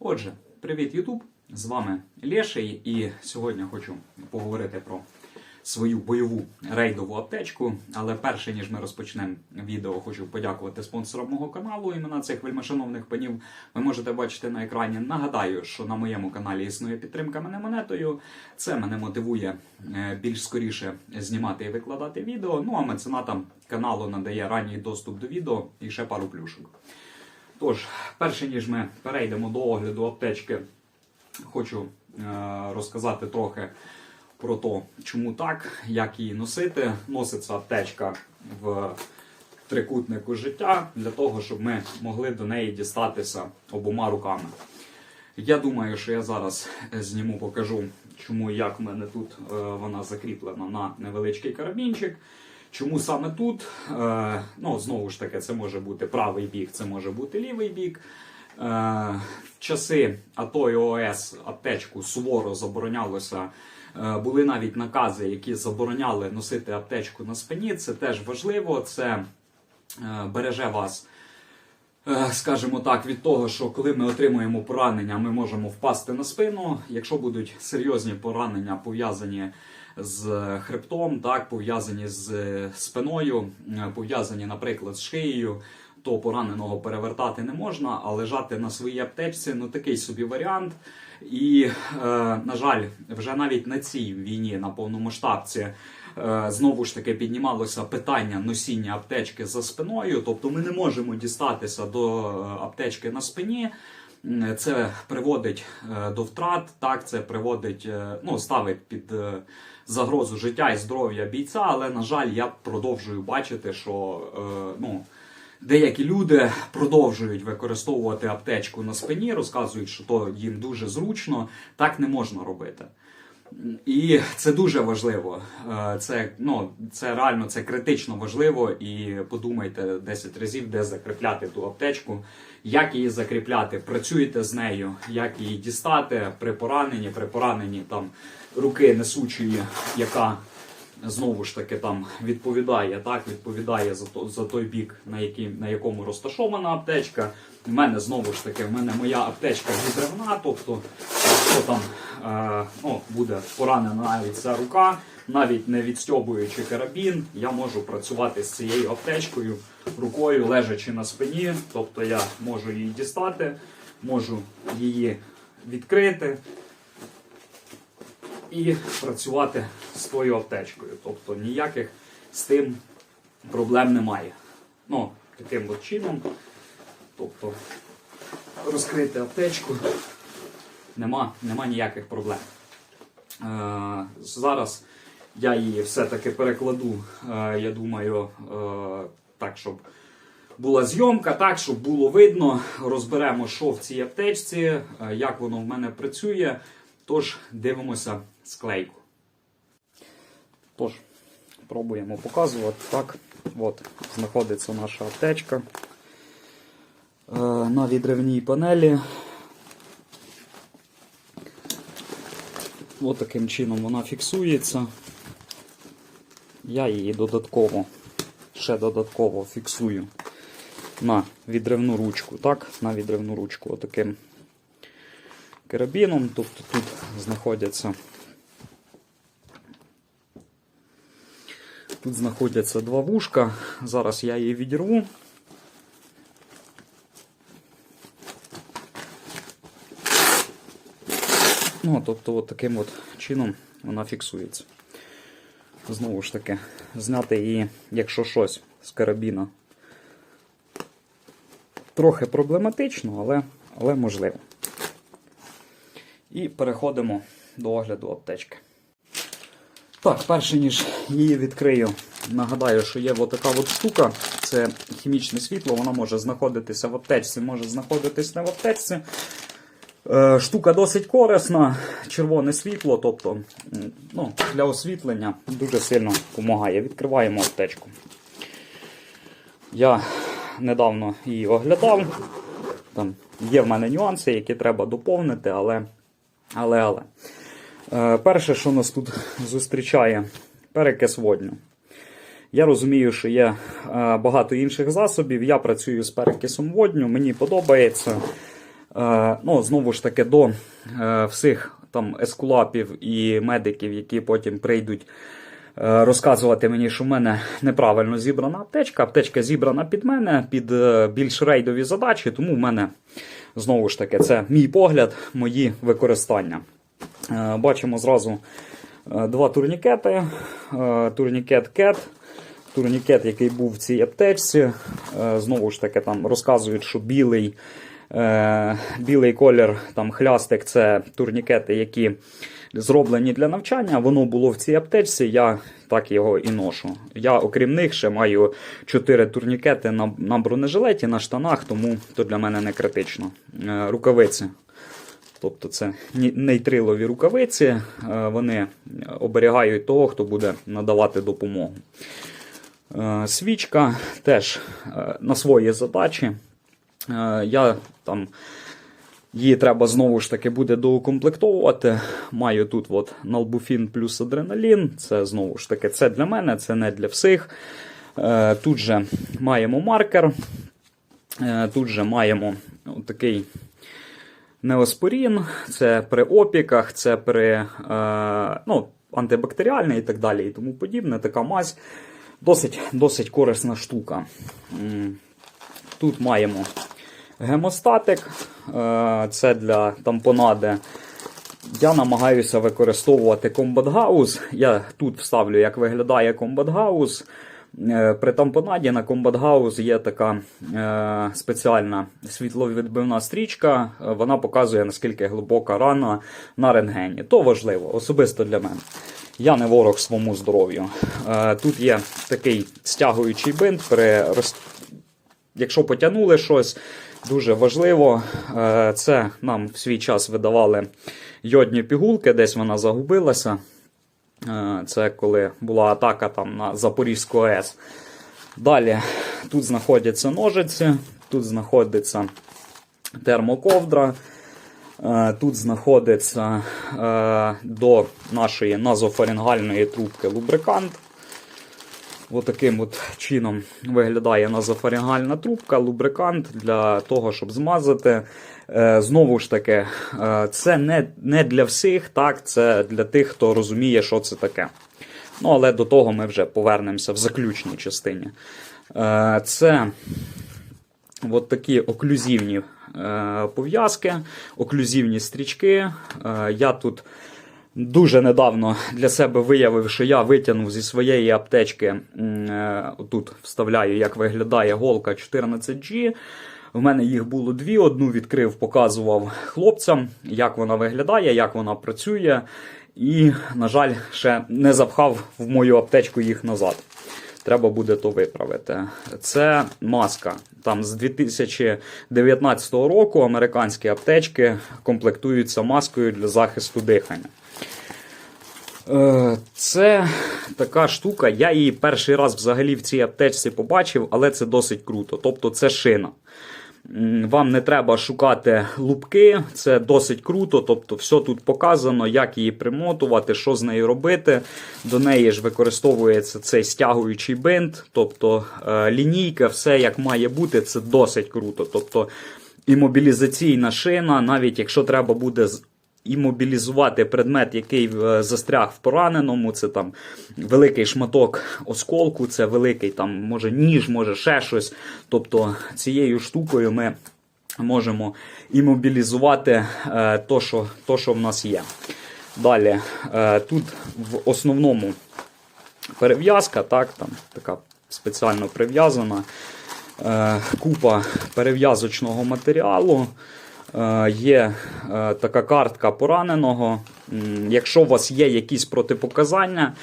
Отже, привіт, Ютуб! З вами Леший, і сьогодні хочу поговорити про свою бойову рейдову аптечку. Але перше ніж ми розпочнемо відео, хочу подякувати спонсорам мого каналу. Імена цих вельмишановних панів ви можете бачити на екрані. Нагадаю, що на моєму каналі існує підтримка мене монетою. Це мене мотивує е, більш скоріше знімати і викладати відео. Ну а меценатам каналу надає ранній доступ до відео і ще пару плюшок. Тож, перше ніж ми перейдемо до огляду аптечки, хочу е, розказати трохи про те, чому так, як її носити. Носиться аптечка в трикутнику життя для того, щоб ми могли до неї дістатися обома руками. Я думаю, що я зараз зніму, покажу, чому і як в мене тут е, вона закріплена на невеличкий карабінчик. Чому саме тут? Е, ну, знову ж таки, це може бути правий бік, це може бути лівий бік. Е, в часи АТО і ООС аптечку суворо заборонялося. Е, були навіть накази, які забороняли носити аптечку на спині. Це теж важливо. Це береже вас скажімо так, від того, що коли ми отримуємо поранення, ми можемо впасти на спину. Якщо будуть серйозні поранення пов'язані з хребтом, так пов'язані з спиною, е, пов'язані, наприклад, з шиєю, то пораненого перевертати не можна, а лежати на своїй аптечці ну такий собі варіант. І, е, на жаль, вже навіть на цій війні, на повномасштабці, е, знову ж таки піднімалося питання носіння аптечки за спиною. Тобто ми не можемо дістатися до е, аптечки на спині. Це приводить е, до втрат, так це приводить, е, ну ставить під е, загрозу життя і здоров'я бійця. Але на жаль, я продовжую бачити, що е, ну. Деякі люди продовжують використовувати аптечку на спині, розказують, що то їм дуже зручно. Так не можна робити. І це дуже важливо. Е, Це, ну, це реально це критично важливо. І подумайте 10 разів, де закріпляти ту аптечку, як її закріпляти, працюєте з нею, як її дістати при пораненні, при пораненні там руки несучої, яка знову ж таки там відповідає, так, відповідає за, то, за той бік, на, який, на якому розташована аптечка. У мене знову ж таки, в мене моя аптечка відривна, тобто, якщо там е, ну, буде поранена навіть ця рука, навіть не відстьобуючи карабін, я можу працювати з цією аптечкою рукою, лежачи на спині, тобто я можу її дістати, можу її відкрити і працювати з тою аптечкою. Тобто ніяких з тим проблем немає. Ну, таким от чином. Тобто розкрити аптечку нема, нема ніяких проблем. Е, зараз я її все-таки перекладу, е, я думаю, е, так, щоб була зйомка, так, щоб було видно. Розберемо, що в цій аптечці, е, як воно в мене працює. Тож дивимося склейку. Тож, пробуємо показувати. Так, от знаходиться наша аптечка. Е, на відривній панелі. Ось таким чином вона фіксується. Я її додатково, ще додатково фіксую на відривну ручку. Так, на відривну ручку отаким карабіном. Тобто тут знаходяться тут знаходяться два вушка. Зараз я її відірву. Ну, тобто, от таким от чином вона фіксується. Знову ж таки, зняти її, якщо щось з карабіна. Трохи проблематично, але, але можливо. І переходимо до огляду аптечки. Так, перше ніж її відкрию, нагадаю, що є отака от штука. Це хімічне світло, воно може знаходитися в аптечці, може знаходитись не в аптечці. Е, Штука досить корисна, червоне світло, тобто ну, для освітлення дуже сильно допомагає. Відкриваємо аптечку. Я недавно її оглядав. Там є в мене нюанси, які треба доповнити, але. Але, але. Е, перше, що нас тут зустрічає, перекис водню. Я розумію, що є е, багато інших засобів. Я працюю з перекисом водню, мені подобається. Е, ну, знову ж таки, до всіх там ескулапів і медиків, які потім прийдуть розказувати мені, що в мене неправильно зібрана аптечка. Аптечка зібрана під мене, під більш рейдові задачі, тому в мене знову ж таки це мій погляд, мої використання. Е, бачимо зразу е, два турнікети. Е, турнікет CAT, турнікет, який був в цій аптечці. Знову ж таки, там розказують, що білий, білий колір, там хлястик це турнікети, які зроблені для навчання. Воно було в цій аптечці, я так його і ношу. Я, окрім них, ще маю 4 турнікети на, на бронежилеті, на штанах, тому то для мене не критично. Е, Рукавиці. Тобто це нейтрилові рукавиці, е, вони оберігають того, хто буде надавати допомогу. Е, Свічка теж на свої задачі. Я там її треба знову ж таки буде доукомплектовувати. Маю тут от налбуфін плюс адреналін. Це знову ж таки це для мене, це не для всіх. Е, Тут же маємо маркер. Е, Тут же маємо такий неоспорін, це при опіках, це при е, ну, антибактеріальний і так далі, і тому подібне. Така мазь досить, досить корисна штука. Тут маємо гемостатик, е, це для тампонади. Я намагаюся використовувати House. Я тут вставлю, як виглядає House. Е, При тампонаді на House є така е, спеціальна світловідбивна стрічка. Вона показує, наскільки глибока рана на рентгені. То важливо, особисто для мене. Я не ворог своєму здоров'ю. Тут є такий стягуючий бинт при. Якщо потягнули щось, дуже важливо. Е, Це нам в свій час видавали йодні пігулки, десь вона загубилася. Е, Це коли була атака там на Запорізьку АЕС. Далі тут знаходяться ножиці, тут знаходиться термоковдра. Е, Тут знаходиться до нашої назофарингальної трубки лубрикант. Отаким от чином виглядає назофарінгальна трубка, лубрикант для того, щоб змазати. Е, Знову ж таки, е, це не, не для всіх, так, це для тих, хто розуміє, що це таке. Ну, але до того ми вже повернемося в заключній частині. Е, Це от такі оклюзивні пов'язки, оклюзивні стрічки. Я тут дуже недавно для себе виявив, що я витягнув зі своєї аптечки. е, Тут вставляю, як виглядає голка 14G. В мене їх було дві. Одну відкрив, показував хлопцям, як вона виглядає, як вона працює. І, на жаль, ще не запхав в мою аптечку їх назад. Треба буде то виправити. Це маска. Там з 2019 року американські аптечки комплектуються маскою для захисту дихання. Е, Це така штука. Я її перший раз взагалі в цій аптечці побачив, але це досить круто. Тобто це шина. Вам не треба шукати лупки, це досить круто. Тобто, все тут показано, як її примотувати, що з нею робити. До неї ж використовується цей стягуючий бинт, тобто е, лінійка, все як має бути, це досить круто. Тобто імобілізаційна шина, навіть якщо треба буде імобілізувати предмет, який е, застряг в пораненому, це там великий шматок осколку, це великий там, може ніж, може ще щось. Тобто цією штукою ми можемо імобілізувати е, то, що, то, що в нас є. Далі, е, тут в основному перев'язка, так, там така спеціально прив'язана. Купа перев'язочного матеріалу. Е, Є е, така картка пораненого. Якщо у вас є якісь протипоказання,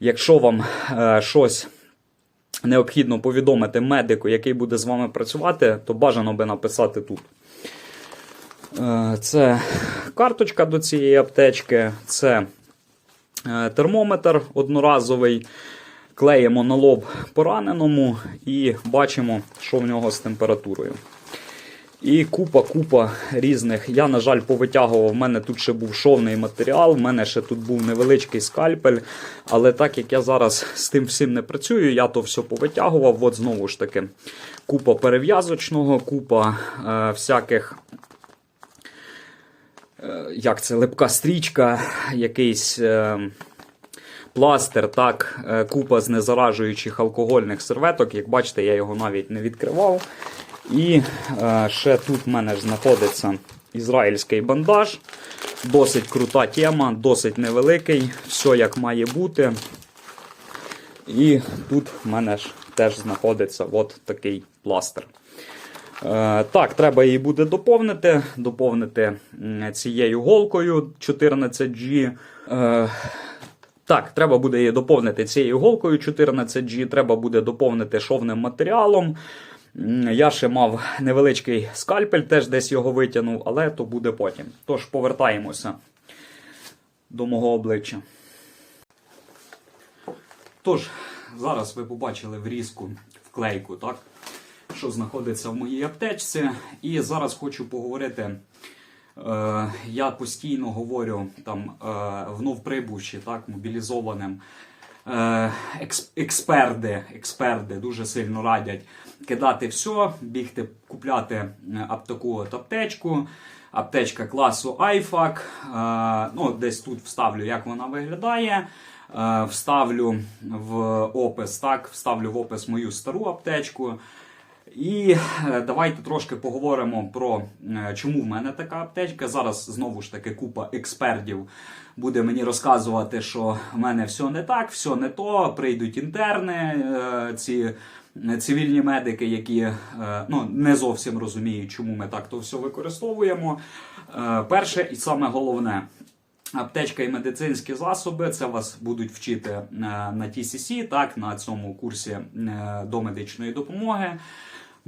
якщо вам е, щось необхідно повідомити медику, який буде з вами працювати, то бажано би написати тут. Це карточка до цієї аптечки, це термометр одноразовий. Клеїмо на лоб пораненому і бачимо, що в нього з температурою. І купа-купа різних. Я, на жаль, повитягував. У мене тут ще був шовний матеріал, в мене ще тут був невеличкий скальпель. Але так як я зараз з тим всім не працюю, я то все повитягував. От знову ж таки, купа перев'язочного, купа е, всяких е, як це, липка стрічка, якийсь. е, Пластир, так, е, купа знезаражуючих алкогольних серветок. Як бачите, я його навіть не відкривав. І е, ще тут в мене ж знаходиться ізраїльський бандаж. Досить крута тема, досить невеликий, все як має бути. І тут в мене ж теж знаходиться от такий пластир. Е, так, треба її буде доповнити. Доповнити цією голкою 14G. Е, так, треба буде її доповнити цією голкою 14G, треба буде доповнити шовним матеріалом. Я ще мав невеличкий скальпель, теж десь його витягнув, але то буде потім. Тож повертаємося до мого обличчя. Тож, зараз ви побачили врізку, вклейку, так? що знаходиться в моїй аптечці. І зараз хочу поговорити. Е, я постійно говорю там е, внов прибувші, так, мобілізованим. Е, експерди експерти дуже сильно радять кидати все, бігти купляти е, аптеку от аптечку. Аптечка класу IFAC. Е, ну, десь тут вставлю, як вона виглядає. Вставлю в опис, так, вставлю в опис мою стару аптечку. І е, давайте трошки поговоримо про е, чому в мене така аптечка. Зараз знову ж таки купа експертів буде мені розказувати, що в мене все не так, все не то. Прийдуть інтерни, е, ці цивільні медики, які ну, не зовсім розуміють, чому ми так то все використовуємо. Перше і саме головне. Аптечка і медицинські засоби це вас будуть вчити на TCC, так, на цьому курсі до медичної допомоги.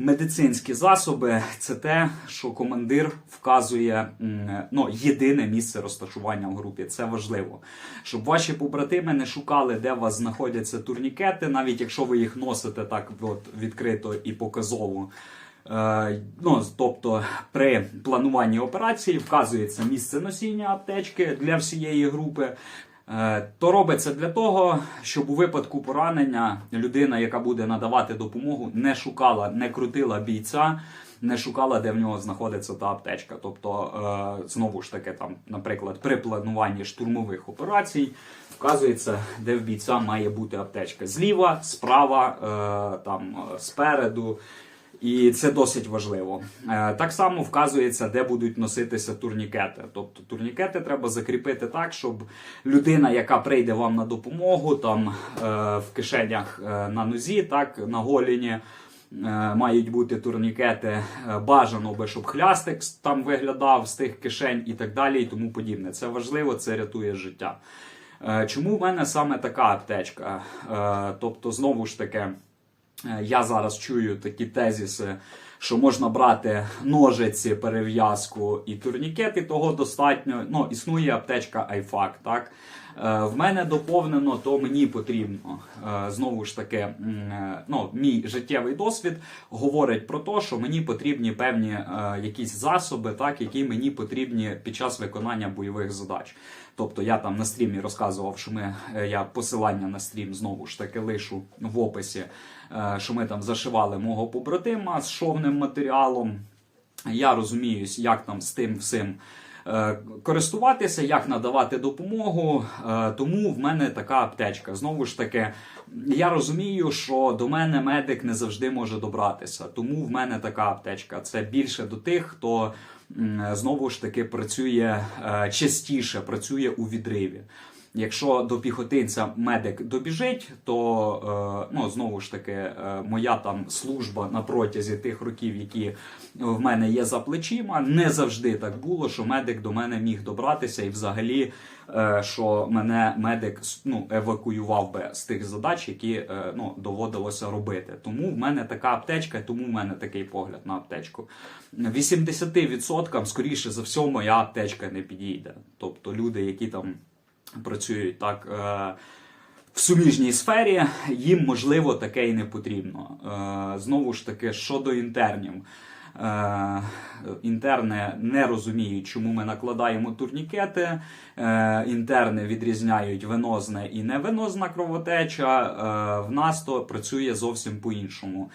Медицинські засоби це те, що командир вказує ну, єдине місце розташування в групі. Це важливо. Щоб ваші побратими не шукали, де у вас знаходяться турнікети, навіть якщо ви їх носите так от, відкрито і показово. Е, ну, тобто при плануванні операції вказується місце носіння аптечки для всієї групи. Е, То робиться для того, щоб у випадку поранення людина, яка буде надавати допомогу, не шукала, не крутила бійця, не шукала, де в нього знаходиться та аптечка. Тобто, е, знову ж таки, там, наприклад, при плануванні штурмових операцій вказується, де в бійця має бути аптечка зліва, справа, е, там спереду. І це досить важливо. Е, Так само вказується, де будуть носитися турнікети. Тобто турнікети треба закріпити так, щоб людина, яка прийде вам на допомогу, там е, в кишенях е, на нозі, так на голіні. Мають бути турнікети, бажано би, щоб хлястик там виглядав з тих кишень і так далі, і тому подібне. Це важливо, це рятує життя. Чому в мене саме така аптечка? Тобто, знову ж таки, Я зараз чую такі тезіси, що можна брати ножиці, перев'язку і турнікет, і того достатньо. Ну, існує аптечка iFac, так? Е, В мене доповнено, то мені потрібно. Е, Знову ж таки, е, ну, мій життєвий досвід говорить про те, що мені потрібні певні якісь засоби, так, які мені потрібні під час виконання бойових задач. Тобто я там на стрімі розказував, що ми я посилання на стрім знову ж таки лишу в описі, що ми там зашивали мого побратима з шовним матеріалом. Я розуміюсь, як там з тим всім користуватися, як надавати допомогу. Е, Тому в мене така аптечка. Знову ж таки, я розумію, що до мене медик не завжди може добратися. Тому в мене така аптечка. Це більше до тих, хто знову ж таки працює е, частіше, працює у відриві. Якщо до піхотинця медик добіжить, то е, ну знову ж таки е, моя там служба на протязі тих років, які в мене є за плечима, не завжди так було, що медик до мене міг добратися, і взагалі, е, що мене медик ну, евакуював би з тих задач, які ну, доводилося робити. Тому в мене така аптечка, тому в мене такий погляд на аптечку. 80% скоріше за все, моя аптечка не підійде. Тобто люди, які там працюють так е, в суміжній сфері, їм можливо таке і не потрібно. Е, Знову ж таки, щодо інтернів. Е, інтерни не розуміють, чому ми накладаємо турнікети. Інтерни відрізняють венозне і невенозна кровотеча. В нас то працює зовсім по-іншому.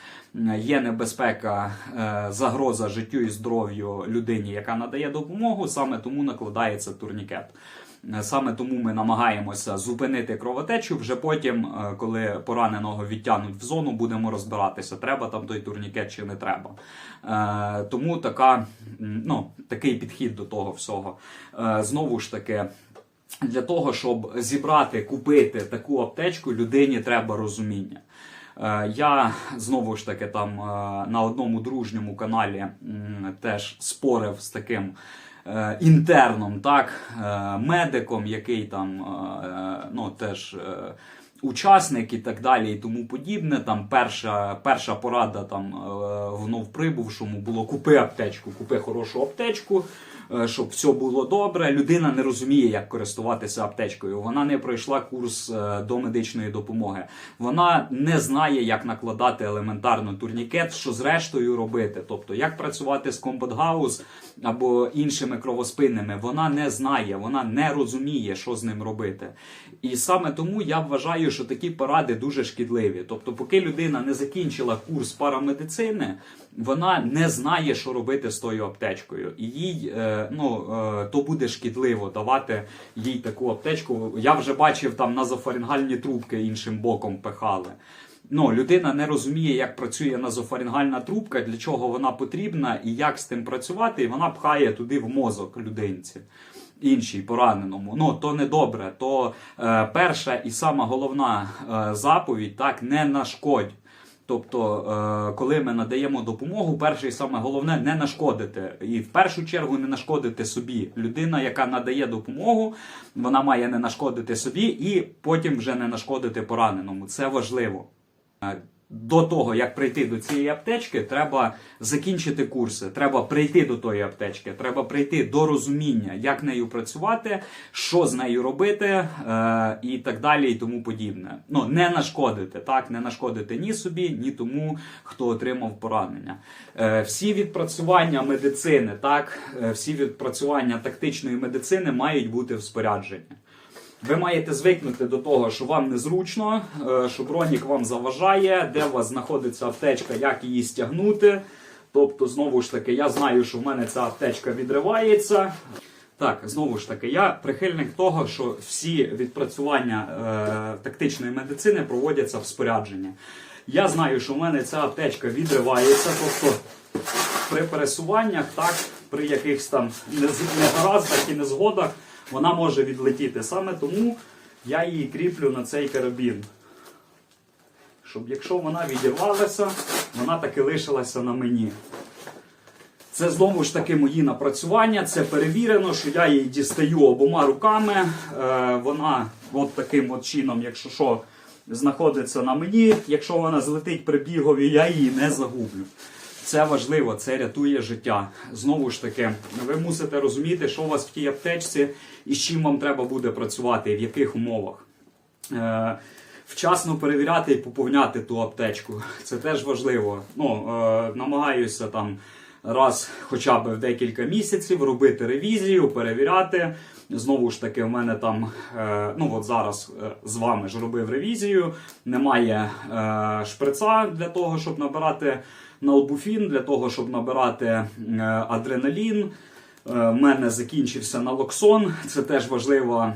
Є небезпека, загроза життю і здоров'ю людині, яка надає допомогу, саме тому накладається турнікет. Е, Саме тому ми намагаємося зупинити кровотечу. Вже потім, е, коли пораненого відтягнуть в зону, будемо розбиратися, треба там той турнікет чи не треба. Е, Тому така, ну, такий підхід до того всього. Знову ж таки. Для того, щоб зібрати, купити таку аптечку, людині треба розуміння. Я знову ж таки там на одному дружньому каналі теж спорив з таким інтерном, так, е, медиком, який там е, ну, теж. е, Учасник і так далі, і тому подібне. Там перша, перша порада там в Новприбувшому було купи аптечку, купи хорошу аптечку, е, щоб все було добре. Людина не розуміє, як користуватися аптечкою. Вона не пройшла курс е, до медичної допомоги. Вона не знає, як накладати елементарно турнікет, що зрештою робити. Тобто, як працювати з комбатгаус або іншими кровоспинними. Вона не знає, вона не розуміє, що з ним робити. І саме тому я вважаю, що такі поради дуже шкідливі. Тобто, поки людина не закінчила курс парамедицини, вона не знає, що робити з тою аптечкою. І їй е, ну, е, то буде шкідливо давати їй таку аптечку. Я вже бачив там назофарингальні трубки іншим боком пихали. Ну, людина не розуміє, як працює назофарингальна трубка, для чого вона потрібна і як з тим працювати, і вона пхає туди в мозок людинці. Іншій пораненому. Ну то не добре. То е, перша і сама головна е, заповідь так не нашкодь. Тобто, е, коли ми надаємо допомогу, перше і саме головне не нашкодити. І в першу чергу не нашкодити собі. Людина, яка надає допомогу, вона має не нашкодити собі і потім вже не нашкодити пораненому. Це важливо. До того, як прийти до цієї аптечки, треба закінчити курси. Треба прийти до тої аптечки, треба прийти до розуміння, як нею працювати, що з нею робити, е, і так далі, і тому подібне. Ну не нашкодити, так не нашкодити ні собі, ні тому, хто отримав поранення. Е, всі відпрацювання медицини, так, е, всі відпрацювання тактичної медицини мають бути в спорядженні. Ви маєте звикнути до того, що вам незручно, е, що бронік вам заважає, де у вас знаходиться аптечка, як її стягнути. Тобто, знову ж таки, я знаю, що в мене ця аптечка відривається. Так, знову ж таки, я прихильник того, що всі відпрацювання е, тактичної медицини проводяться в спорядженні. Я знаю, що в мене ця аптечка відривається, тобто при пересуваннях, так, при якихось там негараздах і незгодах вона може відлетіти. Саме тому я її кріплю на цей карабін. Щоб якщо вона відірвалася, вона таки лишилася на мені. Це знову ж таки мої напрацювання. Це перевірено, що я її дістаю обома руками. Е, вона от таким от чином, якщо що, знаходиться на мені. Якщо вона злетить при бігові, я її не загублю. Це важливо, це рятує життя. Знову ж таки, ви мусите розуміти, що у вас в тій аптечці і з чим вам треба буде працювати, і в яких умовах. Е, Вчасно перевіряти і поповняти ту аптечку. Це теж важливо. Ну, е, намагаюся там раз хоча б в декілька місяців робити ревізію, перевіряти. Знову ж таки, в мене там, е, ну от зараз е, з вами ж робив ревізію. Немає е, шприца для того, щоб набирати налбуфін, для того, щоб набирати адреналін. В мене закінчився налоксон. Це теж важлива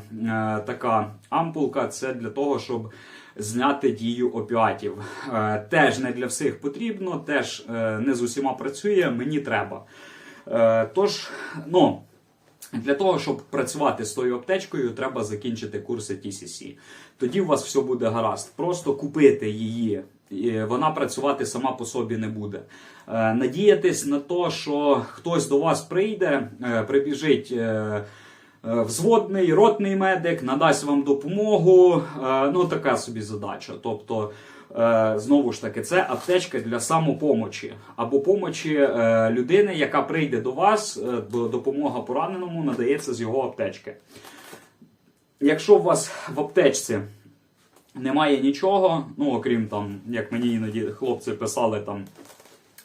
така ампулка. Це для того, щоб зняти дію опіатів. Теж не для всіх потрібно, теж не з усіма працює, мені треба. Тож, ну. Для того, щоб працювати з тою аптечкою, треба закінчити курси TCC. Тоді у вас все буде гаразд. Просто купити її, вона працювати сама по собі не буде. Е, Надіятись на те, що хтось до вас прийде, е, прибіжить. Е, Взводний, ротний медик надасть вам допомогу. е, Ну, така собі задача. Тобто, е, знову ж таки, це аптечка для самопомочі або помочі людини, яка прийде до вас, допомога пораненому надається з його аптечки. Якщо у вас в аптечці немає нічого, ну окрім там, як мені іноді хлопці писали там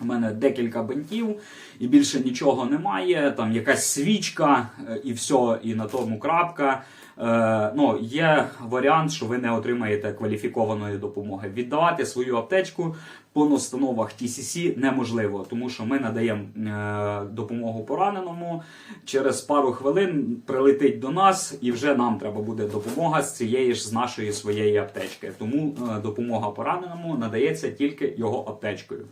У мене декілька бинтів і більше нічого немає. Там якась свічка е, і все, і на тому крапка. Е, ну, є варіант, що ви не отримаєте кваліфікованої допомоги. Віддавати свою аптечку по настановах TCC неможливо, тому що ми надаємо е, допомогу пораненому. Через пару хвилин прилетить до нас, і вже нам треба буде допомога з цієї ж з нашої своєї аптечки. Тому е, допомога пораненому надається тільки його аптечкою.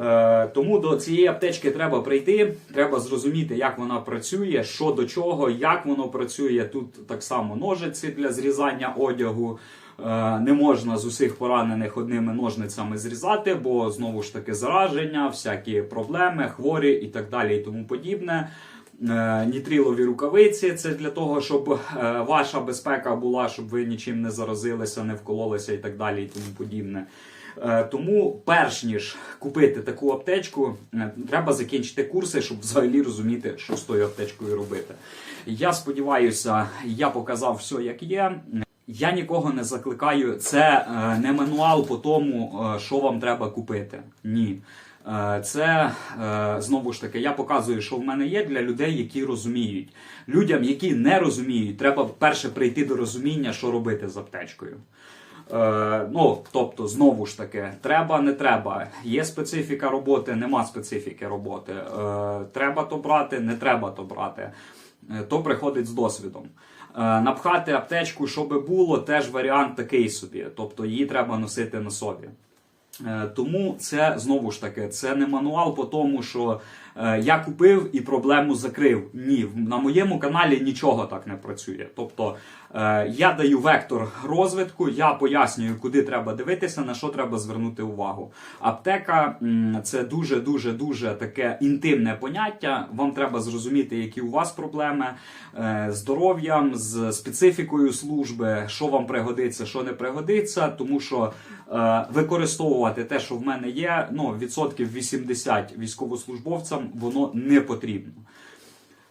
Е, Тому до цієї аптечки треба прийти, треба зрозуміти, як вона працює, що до чого, як воно працює. Тут так само ножиці для зрізання одягу. Е, Не можна з усіх поранених одними ножницями зрізати, бо знову ж таки зараження, всякі проблеми, хворі і так далі, і тому подібне. Е, Нітрилові рукавиці це для того, щоб ваша безпека була, щоб ви нічим не заразилися, не вкололися і так далі, і тому подібне. Е, Тому, перш ніж купити таку аптечку, е, треба закінчити курси, щоб взагалі розуміти, що з тою аптечкою робити. Я сподіваюся, я показав все, як є. Я нікого не закликаю. Це е, не мануал по тому, що вам треба купити. Ні. Це знову ж таки, я показую, що в мене є для людей, які розуміють. Людям, які не розуміють, треба перше прийти до розуміння, що робити з аптечкою. Е, ну, тобто, знову ж таки, треба, не треба. Є специфіка роботи, нема специфіки роботи. Е, треба то брати, не треба то брати. Е, то приходить з досвідом. Е, напхати аптечку, щоб було, теж варіант такий собі. Тобто її треба носити на собі. Е, Тому це знову ж таки це не мануал по тому, що я купив і проблему закрив. Ні, на моєму каналі нічого так не працює. Тобто е, я даю вектор розвитку, я пояснюю, куди треба дивитися, на що треба звернути увагу. Аптека це дуже дуже дуже таке інтимне поняття. Вам треба зрозуміти, які у вас проблеми е, з здоров'ям, з специфікою служби, що вам пригодиться, що не пригодиться, тому що е, використовувати те, що в мене є, ну відсотків 80 військовослужбовцям воно не потрібно.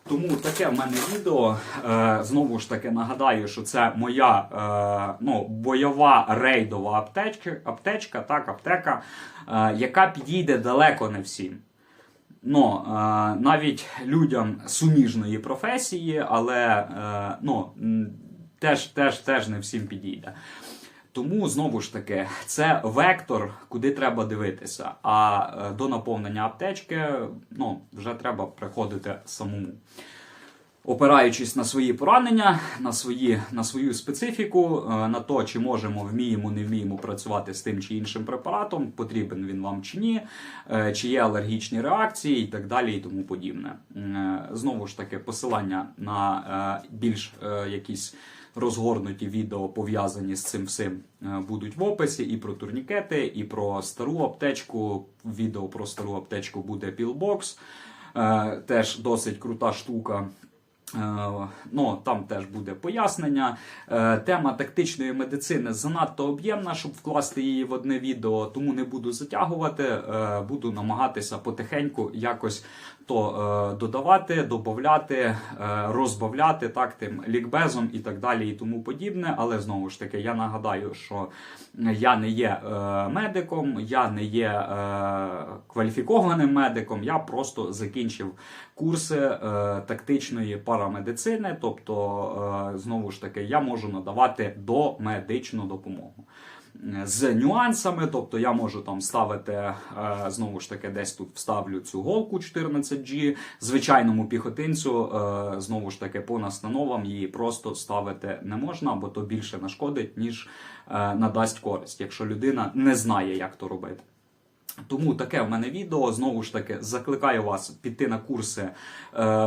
Тому таке в мене відео. Е, знову ж таки нагадаю, що це моя е, ну, бойова рейдова аптечка, аптечка, так, аптека, е, яка підійде далеко не всім. Ну, навіть людям суміжної професії, але ну, теж, теж, теж не всім підійде. Тому знову ж таки, це вектор, куди треба дивитися. А е, до наповнення аптечки ну, вже треба приходити самому. Опираючись на свої поранення, на, свої, на свою специфіку, е, на то, чи можемо, вміємо, не вміємо працювати з тим чи іншим препаратом, потрібен він вам чи ні, е, чи є алергічні реакції і так далі, і тому подібне. Знову ж таки, посилання на більш якісь розгорнуті відео пов'язані з цим всім е, будуть в описі і про турнікети, і про стару аптечку. Відео про стару аптечку буде Pillbox. Е, Теж досить крута штука. Е, Ну, там теж буде пояснення. Е, Тема тактичної медицини занадто об'ємна, щоб вкласти її в одне відео, тому не буду затягувати. Е, Буду намагатися потихеньку якось то додавати, додавати, розбавляти так тим лікбезом і так далі, і тому подібне. Але знову ж таки, я нагадаю, що я не є медиком, я не є кваліфікованим медиком, я просто закінчив курси е, тактичної парамедицини. Тобто, е, знову ж таки, я можу надавати домедичну допомогу. З нюансами, тобто я можу там ставити е, знову ж таки, десь тут вставлю цю голку 14G. Звичайному піхотинцю е, знову ж таки по настановам її просто ставити не можна, бо то більше нашкодить, ніж надасть користь, якщо людина не знає, як то робити. Тому таке в мене відео. Знову ж таки, закликаю вас піти на курси е,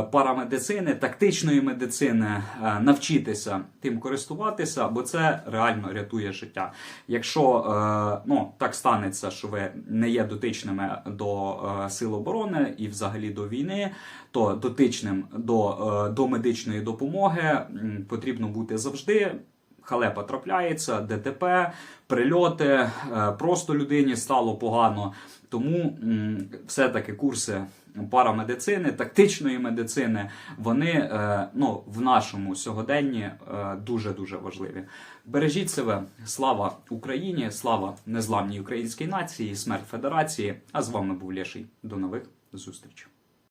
парамедицини, тактичної медицини, е, навчитися тим користуватися, бо це реально рятує життя. Якщо е, ну, так станеться, що ви не є дотичними до сил оборони і взагалі до війни, то дотичним до, до медичної допомоги потрібно бути завжди. Халепа трапляється, ДТП, прильоти, е, просто людині стало погано. Тому все-таки курси парамедицини, тактичної медицини, вони е, ну, в нашому сьогоденні е, дуже-дуже важливі. Бережіть себе, слава Україні, слава незламній українській нації, смерть Федерації. А з вами був Лєший. До нових зустрічей.